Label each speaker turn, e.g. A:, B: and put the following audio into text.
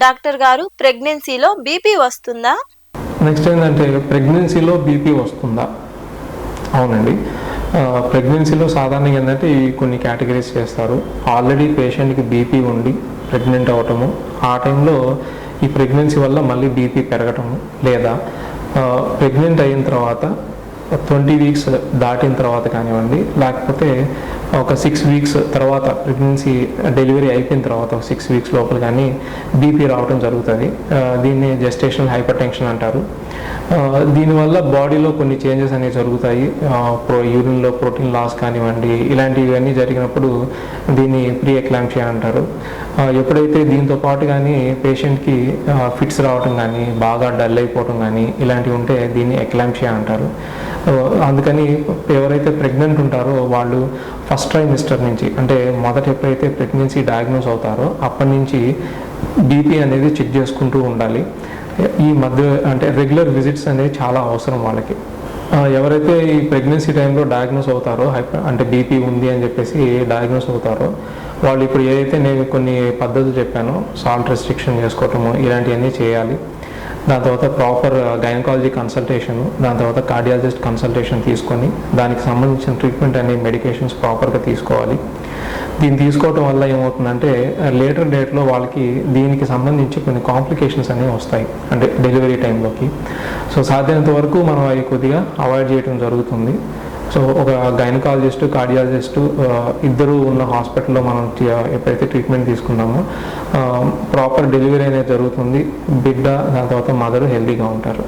A: Doctor గారు ప్రెగ్నెన్సీలో BP వస్తుందా?
B: నెక్స్ట్ ఏంటంటే ప్రెగ్నెన్సీలో బీపీ వస్తుందా? అవునండి. ప్రెగ్నెన్సీలో సాధారణంగా ఏంటంటే ఈ కొన్ని కేటగిరీస్ చేస్తారు. ఆల్రెడీ పేషెంట్కి బీపీ ఉండి ప్రెగ్నెంట్ అవటము ఆ టైంలో ఈ ప్రెగ్నెన్సీ వల్ల మళ్ళీ బీపీ పెరగటము లేదా ప్రెగ్నెంట్ అయిన తర్వాత ట్వంటీ వీక్స్ దాటిన తర్వాత కానివ్వండి లేకపోతే ఒక సిక్స్ వీక్స్ తర్వాత ప్రెగ్నెన్సీ డెలివరీ అయిపోయిన తర్వాత ఒక సిక్స్ వీక్స్ లోపల కానీ బీపీ రావడం జరుగుతుంది. దీన్ని జెస్టేషనల్ హైపర్ టెన్షన్ అంటారు. దీనివల్ల బాడీలో కొన్ని చేంజెస్ అనేవి జరుగుతాయి. ప్రో యూరిన్లో ప్రోటీన్ లాస్ కానివ్వండి ఇలాంటివి అన్నీ జరిగినప్పుడు దీన్ని ప్రీ ఎక్లాంషియా అంటారు ఎప్పుడైతే దీంతో పాటు కానీ పేషెంట్కి ఫిట్స్ రావటం కానీ బాగా డల్ అయిపోవటం కానీ ఇలాంటివి ఉంటే దీన్ని ఎక్లాంషియా అంటారు. అందుకని ఎవరైతే ప్రెగ్నెంట్ ఉంటారో వాళ్ళు ఫస్ట్ ట్రైమిస్టర్ నుంచి అంటే మొదట ఎప్పుడైతే ప్రెగ్నెన్సీ డయాగ్నోస్ అవుతారో అప్పటి నుంచి బీపీ అనేది చెక్ చేసుకుంటూ ఉండాలి. ఈ మధ్య అంటే రెగ్యులర్ విజిట్స్ అనేవి చాలా అవసరం వాళ్ళకి. ఎవరైతే ఈ ప్రెగ్నెన్సీ టైంలో డయాగ్నోస్ అవుతారో హైపర్ అంటే బీపీ ఉంది అని చెప్పేసి డయాగ్నోస్ అవుతారో వాళ్ళు ఇప్పుడు ఏదైతే నేను కొన్ని పద్ధతులు చెప్పానో సాల్ట్ రెస్ట్రిక్షన్ చేసుకోవటము ఇలాంటివన్నీ చేయాలి. దాని తర్వాత ప్రాపర్ గైనకాలజీ కన్సల్టేషన్ దాని తర్వాత కార్డియాలజిస్ట్ కన్సల్టేషన్ తీసుకొని దానికి సంబంధించిన ట్రీట్మెంట్ అనే మెడికేషన్స్ ప్రాపర్గా తీసుకోవాలి. దీన్ని తీసుకోవటం వల్ల ఏమవుతుందంటే లేటర్ డేట్లో వాళ్ళకి దీనికి సంబంధించి కొన్ని కాంప్లికేషన్స్ అనేవి వస్తాయి అంటే డెలివరీ టైంలోకి సో సాధ్యమైనంత వరకు మనం అవి కొద్దిగా అవాయిడ్ చేయడం జరుగుతుంది. సో ఒక గైనకాలజిస్ట్ కార్డియాలజిస్ట్ ఇద్దరు ఉన్న హాస్పిటల్లో మనం ఎప్పుడైతే ట్రీట్మెంట్ తీసుకున్నామో ప్రాపర్ డెలివరీ అనేది జరుగుతుంది. బిడ్డ దాని తర్వాత మదర్ హెల్దీగా ఉంటారు.